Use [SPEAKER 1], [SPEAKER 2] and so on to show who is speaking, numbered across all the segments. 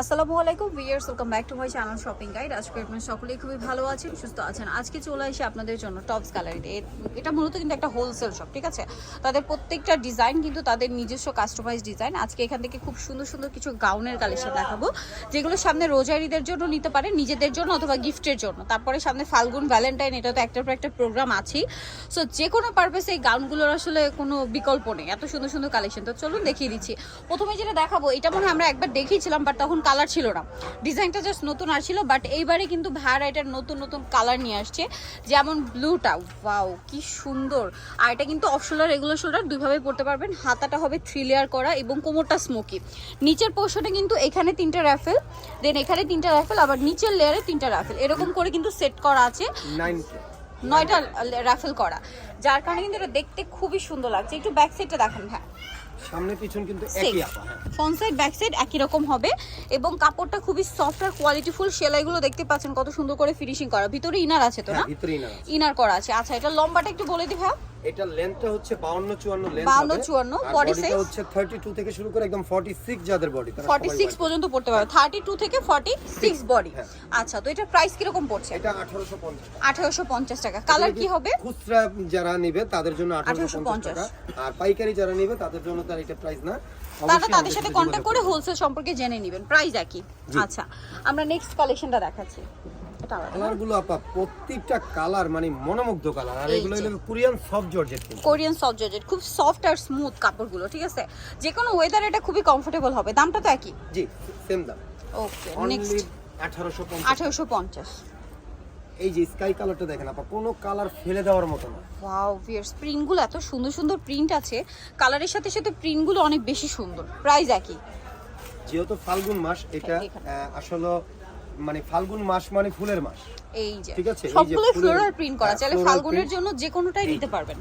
[SPEAKER 1] আসসালামু আলাইকুম viewers welcome back to my channel shopping guide আজকে আপনারা সকলেই খুবই ভালো আছেন, সুস্থ আছেন। আজকে চলে আসি আপনাদের জন্য টপস গ্যালারিতে এটা মূলত কিন্তু একটা হোলসেল শপ ঠিক আছে? তাদের প্রত্যেকটা ডিজাইন কিন্তু তাদের নিজস্ব কাস্টমাইজ ডিজাইন আজকে এখান থেকে খুব সুন্দর সুন্দর কিছু গাউনের কালেকশন দেখাবো, যেগুলো সামনে রোজারিদের জন্য নিতে পারে, নিজেদের জন্য অথবা গিফটের জন্য। তারপরে সামনে ফাল্গুন ভ্যালেন্টাইন এটা তো একটার পর একটা প্রোগ্রাম আছেই। সো যে কোনো পারপাসে এই গাউনগুলোর আসলে কোনো বিকল্প নেই। এত সুন্দর সুন্দর কালেকশন তো চলুন দেখিয়ে দিচ্ছি। প্রথমে যেটা দেখাবো, এটা মনে হয় আমরা একবার দেখিয়েছিলাম বাট তখন কালার ছিল না। ডিজাইনটা জাস্ট নতুন আসছিল বাট এইবারে কিন্তু ভাড়া এটার নতুন নতুন কালার নিয়ে আসছে। যেমন ব্লুটা ওয়াও কি সুন্দর। আর এটা কিন্তু অফ শোল্ডার রেগুলার শোল্ডার দুইভাবে পড়তে পারবেন। হাতাটা হবে থ্রি লেয়ার করা এবং কোমরটা স্মোকি নিচের পোর্শনে কিন্তু এখানে তিনটা র্যাফেল দেন এখানে তিনটা র্যাফেল আবার নিচের লেয়ারে তিনটা র্যাফেল এরকম করে কিন্তু সেট করা আছে। নয়টা রাফেল করা। যার কারণে কিন্তু এটা দেখতে খুবই সুন্দর লাগছে। একটু ব্যাক সাইডটা দেখেন হ্যাঁ
[SPEAKER 2] সামনে পিছন কিন্তু একই আপা হ্যাঁ।
[SPEAKER 1] ফ্রন্ট সাইড ব্যাক সাইড একই রকম হবে এবং কাপড়টা খুবই সফট আর কোয়ালিটিফুল সেলাইগুলো দেখতে পাচ্ছেন কত সুন্দর করে ফিনিশিং করা। ভিতরে ইনার আছে তো না?
[SPEAKER 2] ভিতরে ইনার
[SPEAKER 1] ইনার করা আছে। আচ্ছা এটা লম্বাটা একটু বলে দিই ভাই
[SPEAKER 2] এটা লেন্থটা হচ্ছে 52 54 লেন্থ
[SPEAKER 1] 52, 54, body size?
[SPEAKER 2] হচ্ছে 32 থেকে শুরু করে একদম 46 যাদের বডি তারা
[SPEAKER 1] ফর্টি
[SPEAKER 2] সবাই
[SPEAKER 1] সিক্স
[SPEAKER 2] বলে।
[SPEAKER 1] পর্যন্ত পড়তে পারবে থার্টি টু থেকে ফর্টি সিক্স বডি
[SPEAKER 2] হ্যাঁ।
[SPEAKER 1] আচ্ছা তো এটার প্রাইস কীরকম পড়ছে?
[SPEAKER 2] এটা 1850
[SPEAKER 1] আঠারোশো পঞ্চাশ টাকা। কালার কি হবে?
[SPEAKER 2] খুচরা যারা নেবে তাদের জন্য
[SPEAKER 1] 1850
[SPEAKER 2] 1850 টাকা। আর পাইকারি যারা নেবে তাদের জন্য তার এটা প্রাইস না।
[SPEAKER 1] তারা তাদের সাথে কন্ট্যাক্ট করে হোলসেল সম্পর্কে জেনে নেবেন। প্রাইস একই। আচ্ছা আমরা নেক্সট কালেকশনটা দেখাচ্ছি। এটা।
[SPEAKER 2] কালারগুলো আপা প্রত্যেকটা কালার মানে মনোমুগ্ধ কালার। আর এগুলো হলো Korean soft georgette
[SPEAKER 1] Korean soft georgette খুব সফট আর স্মুথ কাপড়গুলো ঠিক আছে? যে কোনো ওয়েদার এটা খুবই কমফোর্টেবল হবে। দামটা তো একই?
[SPEAKER 2] জি সেম দাম।
[SPEAKER 1] ওকে নেক্সট
[SPEAKER 2] 1850
[SPEAKER 1] আঠারোশো পঞ্চাশ।
[SPEAKER 2] এই যে স্কাই কালারটা দেখেন আপা কোনো কালার ফেলে দেওয়ার মতো না।
[SPEAKER 1] ওয়াও ভিয়ার্স প্রিন্টগুলো এত সুন্দর সুন্দর প্রিন্ট আছে। কালারের সাথে সাথে প্রিন্টগুলো অনেক বেশি সুন্দর। প্রাইস একই।
[SPEAKER 2] যেহেতু ফাল্গুন মাস এটা। আসলে মানে ফাল্গুন মাস মানে ফুলের মাস।
[SPEAKER 1] এই যে
[SPEAKER 2] ঠিক আছে, এই যে
[SPEAKER 1] সবগুলো
[SPEAKER 2] ফুলের-
[SPEAKER 1] ফ্লোরাল প্রিন্ট করা চাইলে ফাল্গুনের জন্য যে কোনোটাই নিতে পারবেন।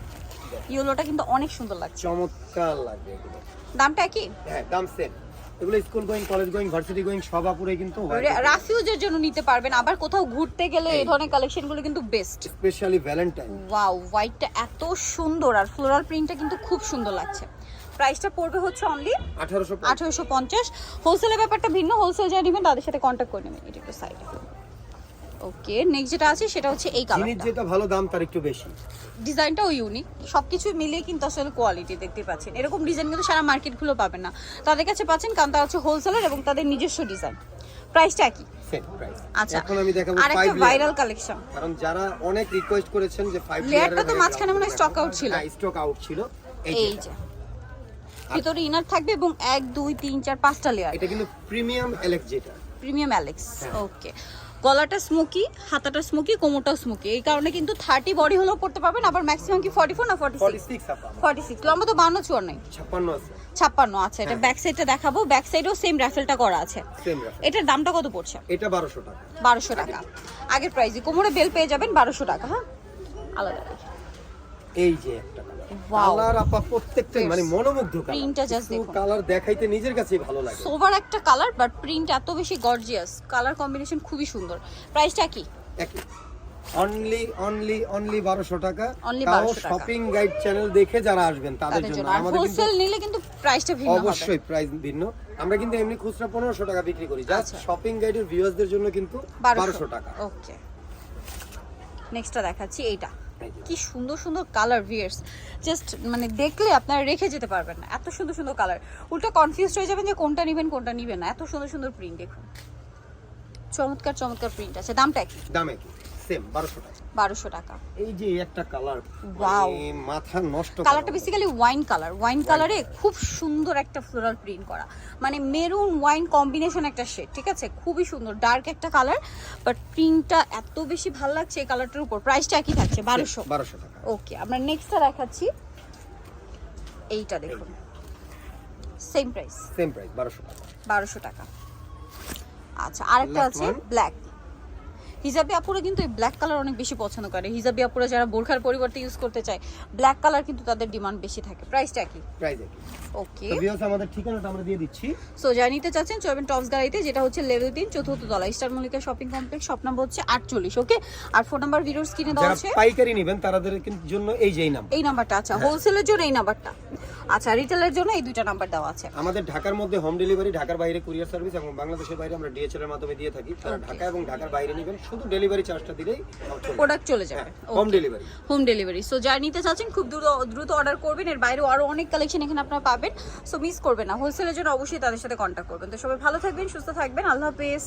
[SPEAKER 1] ইয়েলোটা কিন্তু অনেক সুন্দর লাগছে।
[SPEAKER 2] চমৎকার লাগবে এগুলো।
[SPEAKER 1] দামটা একই
[SPEAKER 2] হ্যাঁ দাম সেম এগুলো school going college going varsity going সব আপুরে কিন্তু
[SPEAKER 1] রাফিউজের জন্য নিতে পারবেন। আবার কোথাও ঘুরতে গেলে এই। ধরনের কালেকশনগুলো কিন্তু বেস্ট
[SPEAKER 2] স্পেশালি ভ্যালেন্টাইন
[SPEAKER 1] ওয়াও হোয়াইটটা এত সুন্দর। আর ফ্লোরাল প্রিন্টটা কিন্তু খুব সুন্দর লাগছে। প্রাইসটা পড়বে হচ্ছে অনলি
[SPEAKER 2] আঠারোশো
[SPEAKER 1] আঠারোশো পঞ্চাশ। হোলসেলের ব্যাপারটা ভিন্ন হোলসেল যারা নেবেন তাদের সাথে কন্ট্যাক্ট করে নেবেন এটা একটু সাইডে ওকে নেক্সট যেটা আছে সেটা হচ্ছে এই
[SPEAKER 2] জিনিস যেটা ভালো দাম তার একটু বেশি।
[SPEAKER 1] ডিজাইনটাও ইউনিক সবকিছু মিলিয়ে কিন্তু আসলে কোয়ালিটি দেখতে পাচ্ছেন। এরকম ডিজাইন কিন্তু সারা মার্কেটগুলো পাবেন না। তাদের কাছে পাচ্ছেন কারণ তারা হচ্ছে হোলসেলার এবং তাদের নিজস্ব ডিজাইন প্রাইসটা কি
[SPEAKER 2] প্রাইস
[SPEAKER 1] আচ্ছা
[SPEAKER 2] এখন আমি দেখাবো
[SPEAKER 1] আর একটা ভাইরাল কালেকশন
[SPEAKER 2] কারণ যারা অনেক রিকোয়েস্ট করেছেন যে 5
[SPEAKER 1] লেয়ারটা তো মাঝখানে মনে হয় stock out ছিল।
[SPEAKER 2] স্টক আউট ছিল। এই যে
[SPEAKER 1] যে। ভিতরে ইনার থাকবে এবং এক দুই তিন চার পাঁচটা লেয়ার
[SPEAKER 2] এটা কিন্তু প্রিমিয়াম এলেক্স যেটা।
[SPEAKER 1] Premium Alex. ওকে গলাটা স্মোকি হাতাটা স্মোকি কোমরটাও স্মোকি এই কারণে কিন্তু থার্টি বডি হলেও পড়তে পারবেন আবার ম্যাক্সিমাম কি ফর্টি ফোর না ফর্টি সিক্স
[SPEAKER 2] 46 আপা।
[SPEAKER 1] ফর্টি সিক্স লম্বা তো বান্ন
[SPEAKER 2] 56 আছে।
[SPEAKER 1] ছাপ্পান্ন আচ্ছা এটা। ব্যাক সাইডটা দেখাবো। ব্যাক সাইডেও সেম র্যাফেলটা করা আছে। এটার দামটা কত পড়ছে?
[SPEAKER 2] এটা 1200 টাকা।
[SPEAKER 1] বারোশো টাকা। আগের প্রাইসে কোমরে বেল পেয়ে যাবেন বারোশো টাকা হ্যাঁ? আলাদা।
[SPEAKER 2] এই যে একটা কালার আপা প্রত্যেকটা. মানে মনোমুগ্ধ কালার
[SPEAKER 1] Print-টা just দেখুন।
[SPEAKER 2] কালার দেখাইতে নিজের কাছেই ভালো লাগে।
[SPEAKER 1] সোভার একটা কালার বাট প্রিন্ট এত বেশি গর্জিয়াস কালার কম্বিনেশন খুবই সুন্দর। প্রাইসটা কি?
[SPEAKER 2] একই। অনলি অনলি অনলি 1200 টাকা।
[SPEAKER 1] Only
[SPEAKER 2] তাও
[SPEAKER 1] 1200 টাকা।
[SPEAKER 2] শপিং গাইড চ্যানেল দেখে যারা আসবেন তাদের জন্য। আমাদের
[SPEAKER 1] হোলসেল নিলে কিন্তু প্রাইসটা ভিন্ন হবে।
[SPEAKER 2] অবশ্যই প্রাইস ভিন্ন। আমরা কিন্তু এমনি খুচরা 1500 টাকা বিক্রি করি। জাস্ট। শপিং গাইডের ভিউয়ারদের জন্য কিন্তু 1200 টাকা।
[SPEAKER 1] ওকে নেক্সটটা দেখাচ্ছি। এইটা। কি সুন্দর সুন্দর কালার ভিয়ার্স জাস্ট মানে দেখলে আপনারা রেখে যেতে পারবেন না। এত সুন্দর সুন্দর কালার উল্টো কনফিউজ হয়ে যাবেন যে কোনটা নেবেন কোনটা নেবেন না। এত সুন্দর সুন্দর প্রিন্ট দেখুন। চমৎকার চমৎকার প্রিন্ট আছে। দামটা কি
[SPEAKER 2] দাম কি সেম 1200 টাকা।
[SPEAKER 1] বারোশো টাকা।
[SPEAKER 2] এই যে একটা কালার
[SPEAKER 1] Wow.
[SPEAKER 2] মাথা নষ্ট
[SPEAKER 1] কালারটা। বেসিক্যালি ওয়াইন কালার ওয়াইন কালারে খুব সুন্দর একটা ফ্লোরাল প্রিন্ট করা। মানে মেরুন ওয়াইন কম্বিনেশন একটা শেড ঠিক আছে? খুবই সুন্দর ডার্ক একটা কালার বাট প্রিন্টটা এত বেশি ভালো লাগছে এই কালারটার উপর। প্রাইসটা একই থাকছে বারোশো।
[SPEAKER 2] 1200 টাকা।
[SPEAKER 1] ওকে আমরা নেক্সটটা দেখাচ্ছি। এইটা দেখুন। সেম প্রাইস
[SPEAKER 2] সেম প্রাইস 1200 টাকা।
[SPEAKER 1] বারোশো টাকা। আচ্ছা আরেকটা আছে ব্ল্যাক হিজাবি আপুরা কিন্তু এই ব্ল্যাক কালার অনেক বেশি পছন্দ করে। হিজাবি আপুরা যারা বোরখার পরিবর্তে ইউজ করতে চায় ব্ল্যাক কালার কিন্তু তাদের ডিমান্ড বেশি থাকে। প্রাইসটা কি?
[SPEAKER 2] প্রাইস
[SPEAKER 1] ওকে
[SPEAKER 2] তো ভিউয়ার্স আমাদের ঠিকানাটা আমরা দিয়ে দিচ্ছি।
[SPEAKER 1] সো যা নিতে চাচ্ছেন চলবেন টপস গাড়িতে যেটা হচ্ছে লেভেল তিন চতুর্থ তলা star Mallika shopping complex shop number হচ্ছে আটচল্লিশ ওকে আর ফোন নাম্বার ভিডিওর স্ক্রিনে দেওয়া
[SPEAKER 2] যারা
[SPEAKER 1] আছে।
[SPEAKER 2] পাইকারি নেবেন তাদের জন্য এই যেই নাম্বার
[SPEAKER 1] এই নাম্বারটা আচ্ছা হোলসেলের জন্য এই নাম্বারটা আচ্ছা রিটেলের জন্য এই দুইটা নাম্বার দেওয়া আছে।
[SPEAKER 2] আমাদের ঢাকার মধ্যে হোম ডেলিভারি ঢাকার বাইরে কুরিয়ার সার্ভিস এবং বাংলাদেশের বাইরে আমরা ডিএচএল এর মাধ্যমে দিয়ে থাকি। তারা ঢাকা এবং ঢাকার বাইরে নেবেন শুধু ডেলিভারি চার্জটা দিলেই
[SPEAKER 1] প্রোডাক্ট চলে যাবে।
[SPEAKER 2] Home delivery
[SPEAKER 1] home delivery so যা নিতে চাচ্ছেন খুব দ্রুত দ্রুত অর্ডার করবেন। এর বাইরেও আরও অনেক কালেকশন এখানে আপনারা পাবেন। সো মিস করবেন না। হোলসেলের জন্য অবশ্যই তাদের সাথে কন্ট্যাক্ট করবেন। তো সবাই ভালো থাকবেন সুস্থ থাকবেন। আল্লাহ হাফেজ।